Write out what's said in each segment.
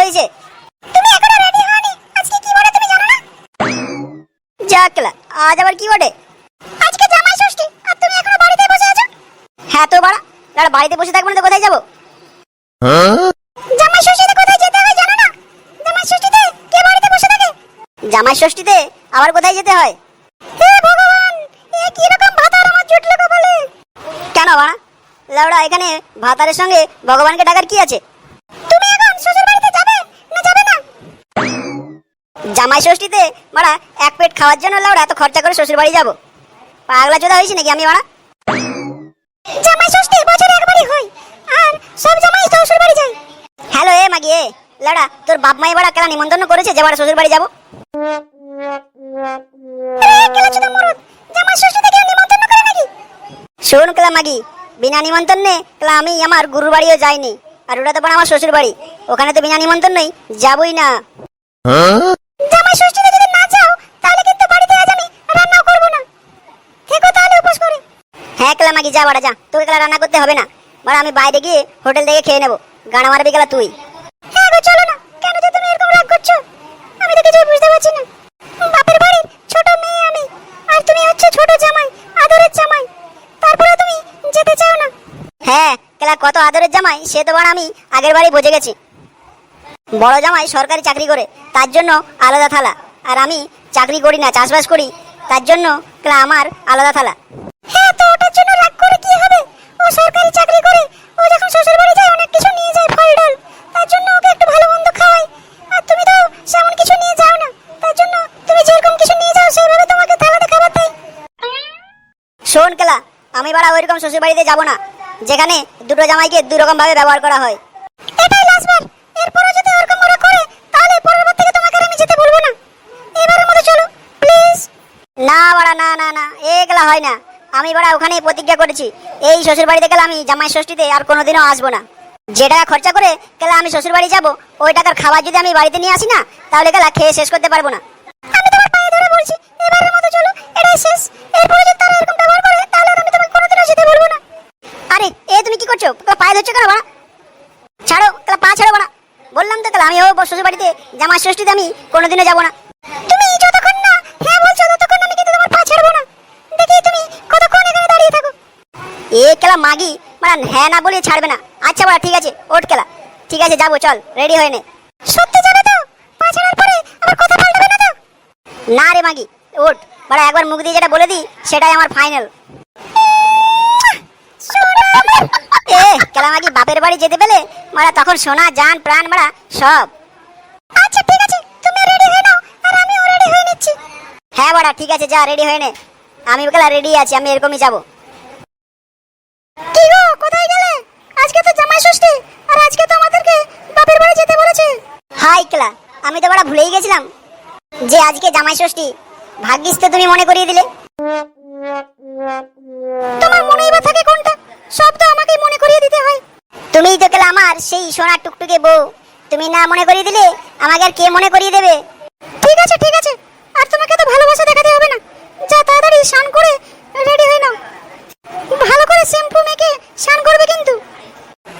হয়েছে। তুমি এখনও রেডি হওনি? আজকে কি বটে তুমি জানো না? যাকলা আজ আবার কি আজকে জামাই ষষ্ঠী, আর তুমি এখনও বাড়িতে বসে আছো? হ্যাঁ তো বাড়া বাড়িতে বসে না কোথায় জামাই ষষ্ঠীতে কোথায় যেতে হয় জানো না? জামাই ষষ্ঠীতে কে বাড়িতে বসে থাকে? জামাই ষষ্ঠীতে আবার কোথায় যেতে হয়? ভগবান, এ কি কেন বাড়া? লাউড়া, এখানে ভাতারের সঙ্গে ভগবানকে ডাকার কি আছে? জামাই ষষ্ঠীতে বাড়া এক পেট খাওয়ার জন্য লাউড়া এত খরচা করে শ্বশুর বাড়ি যাব। পাগলা চোদা হয়েছে নাকি আমি বাড়া জামাই ষষ্ঠী, বছরে একবারই হয়, আর সব জামাই শ্বশুর বাড়ি যায়। হ্যালো, এ মাগি, এ লাউড়া তোর বাপ মাই বাড়া কেলা নিমন্ত্রণ করেছে যে বাড়া শ্বশুর বাড়ি যাব? শোন কেলা মাগি, বিনা নিমন্ত্রণে কেলা আমি আমার গুরুর বাড়িও যাইনি, আর ওটা তো আমার শ্বশুর বাড়ি, ওখানে তো বিনা নিমন্ত্রণ নেই, যাবই না জামাই ষষ্ঠীতে যদি না যাও তাহলে কিন্তু বাড়িতে আজ আমি রান্নাও করব না থেকো তাহলে উপোস করে হ্যাঁ কেলা মাগি, যা বাড়া, যা। তোকে কেলা রান্না করতে হবে না। বাড়া, আমি বাইরে গিয়ে হোটেল থেকে খেয়ে নেব। গানা মারবি গেলা তুই। হ্যাঁ গো, চলো না। কেন যে তুমি এরকম রাগ করছ? আমি তো কিছুই বুঝতে পারছি না। বাপের বাড়ির ছোট মেয়ে আমি। আর তুমি হচ্ছে ছোট জামাই, আদরের জামাই। তারপরে তুমি যেতে চাও না। হ্যাঁ কেলা কত আদরের জামাই, সে তো বাড়া আমি আগের বাড়ি বুঝে গেছি। বড় জামাই সরকারি চাকরি করে, তার জন্য আলাদা থালা। আর আমি চাকরি করি না, চাষবাস করি। তার জন্য ক্লা আমার আলাদা থালা হ্যাঁ তো ওটার জন্য রাগ করে কি হবে ও সরকারি চাকরি করে ও যখন শ্বশুর বাড়ি যায় অনেক কিছু নিয়ে যায় ফল ডল তার জন্য ওকে একটু ভালো মন্দ খাওয়াই আর তুমি তো সেমন কিছু নিয়ে যাও না তার জন্য তুমি যেরকম কিছু নিয়ে যাও সেইভাবে তোমাকে থালাতে খাবার দেয় শোন কেলা আমি বাড়া ওইরকম শ্বশুর বাড়িতে যাব না, যেখানে দুটো জামাইকে দুই রকম ভাবে ব্যবহার করা হয়। এটাই লাস্টবার এরপরে যদি ওরকম ওরা করে, তাহলে পরবর্তী থেকে তোমাকে আমি যেতে বলব না। এবারের মতো চলো প্লিজ না বাড়া, না না না এগুলা হয় না। আমি বাড়া ওখানেই প্রতিজ্ঞা করেছি, এই শ্বশুর বাড়িতে গেলে আমি জামাই ষষ্ঠীতে আর কোনোদিনও আসব না। যে টাকা খরচা করে গেলে আমি শ্বশুর বাড়ি যাব, ওই টাকার খাবার যদি আমি বাড়িতে নিয়ে আসি না, তাহলে গেলা খেয়ে শেষ করতে পারব না। তোর পায়ে কেন বাড়া? ছাড়ো, তাহলে পা ছাড়ো বাড়া। বললাম তো তাহলে, আমি ও শ্বশুর বাড়িতে জামাই ষষ্ঠীতে আমি কোনোদিনও যাব না। তুমি যতক্ষণ না হ্যাঁ বলছো, ততক্ষণ আমি কিন্তু তোমার পা ছাড়বো না। দেখি তুমি কতক্ষণ এখানে দাঁড়িয়ে থাকো। এ মাগি মানে হ্যাঁ না বলে ছাড়বে না। আচ্ছা বাড়া, ঠিক আছে, ওঠ কেলা। ঠিক আছে, যাব, চল, রেডি হয়ে নে। সত্যি যাবে তো, পা ছাড়ার পরে আবার কথা পাল্টাবে না তো? না রে মাগি, ওঠ। বাড়া, একবার মুখ দিয়ে যেটা বলে দিই, সেটাই আমার ফাইনাল। এ কেলামাগি বাপের বাড়ি যেতে পেলে মারা তখন সোনা, জান, প্রাণ মারা সব। আচ্ছা ঠিক আছে, তুমি রেডি হয়ে নাও, আর আমিও রেডি হয়ে নিচ্ছি। হ্যাঁ বাড়া, ঠিক আছে, যা রেডি হয়ে নে। আমি বেলা রেডি আছি, আমি এরকমই যাব। কি গো, কোথায় গেলে? আজকে তো জামাই ষষ্ঠী, আর আজকে তো আমাদেরকে বাপের বাড়ি যেতে বলেছে। হাই, কেলা, আমি তো বাড়া ভুলেই গেছিলাম। যে আজকে জামাই ষষ্ঠী, ভাগ্যিস তো তুমি মনে করিয়ে দিলে। সোনার টুকটুকে বউ। তুমি না মনে করিয়ে দিলে আমাকে আর কে মনে করিয়ে দেবে? ঠিক আছে ঠিক আছে। আর তোমাকে তো ভালোবাসা দেখাতে হবে না। যা তাড়াতাড়ি স্নান করে রেডি হয়ে নাও। ভালো করে শ্যাম্পু মেখে স্নান করবে কিন্তু।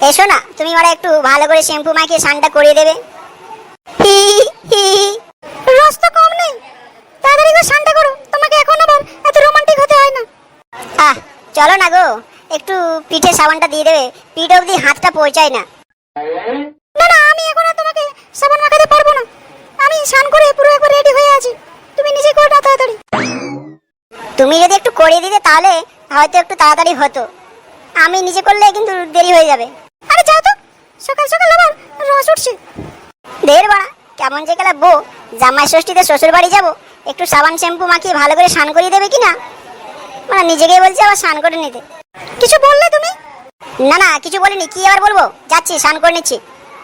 এসো না তুমি ওরা একটু ভালো করে শ্যাম্পু মাখিয়ে স্নানটা করিয়ে দেবে। হি হি। রস তো কম নেই। তাড়াতাড়ি করে স্নানটা করো। তোমাকে এখন আবার এত রোমান্টিক হতে হয় না। আহ চলো না গো। একটু পিঠে সাবানটা দিয়ে দেবে। পিঠ অবধি হাতটা পৌঁছায় না না আমি এখন আর তোমাকে সাবান মাখাতে পারব না আমি স্নান করে পুরো একবার রেডি হয়ে আছি তুমি নিজে করে নাও তাড়াতাড়ি তুমি যদি একটু করে দিতে তাহলে হয়তো একটু তাড়াতাড়ি হতো। আমি নিজে করলে কিন্তু দেরি হয়ে যাবে। আরে যাও তো। সকাল সকাল আবার রস উঠছে। দের বাড়া, কেমন যে গেলা বউ। জামাই ষষ্ঠীতে শ্বশুর বাড়ি যাব। একটু সাবান শ্যাম্পু মাখিয়ে ভালো করে স্নান করিয়ে দেবে কিনা? মানে নিজেকেই বলছে আবার স্নান করে নিতে। কিছু বললে তুমি? না না, কিছু বলিনি। কি আবার বলব? যাচ্ছি, স্নান করে নিচ্ছি।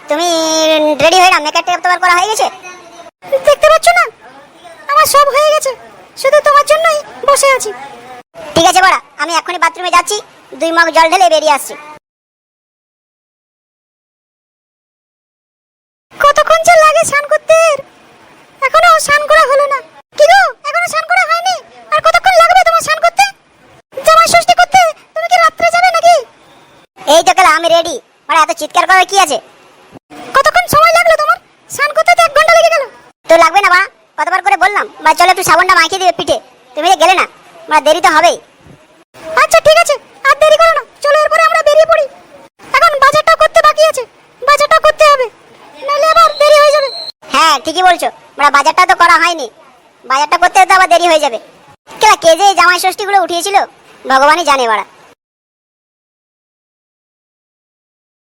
তুমি রেডি হয়ে না মেকআপ টেপ তোমার করা হয়ে গেছে? দেখতে পাচ্ছ না? আমার সব হয়ে গেছে শুধু তোমার জন্যই বসে আছি ঠিক আছে বড়া, আমি এখনই বাথরুমে যাচ্ছি, দুই মগ জল ঢেলে বেরিয়ে আসছি। কতক্ষণ যে লাগে স্নান করতে? এখনও স্নান করা হলো না। কি গো, এখনও স্নান করা হয়নি? আর কতক্ষণ লাগবে তোমার স্নান করতে? জামাই ষষ্ঠী করতে? তুমি কি রাত্রে যাবে নাকি? এই তো আমি রেডি মানে এত চিৎকার করার কি আছে? কতক্ষণ সময় লাগল তোমার? স্নান করতে তো এক ঘণ্টা লেগে গেল। তো লাগবে না মা, কতবার করে বললাম। বা চলো একটু সাবানটা মাখিয়ে দিবে পিঠে। তুমি গেলে না আমার দেরি তো হবেই। আচ্ছা ঠিক আছে। আর দেরি করো না। চলো, এরপরে আমরা বেরিয়ে পড়ি। এখন বাজারটা করতে বাকি আছে। বাজারটা করতে হবে। নাহলে আবার দেরি হয়ে যাবে। হ্যাঁ ঠিকই বলছো। আমরা বাজারটা তো করা হয়নি। বাজারটা করতে তো আবার দেরি হয়ে যাবে। কেলা, কে যে জামাই ষষ্ঠীগুলো উঠিয়েছিল, ভগবানই জানে বাড়া।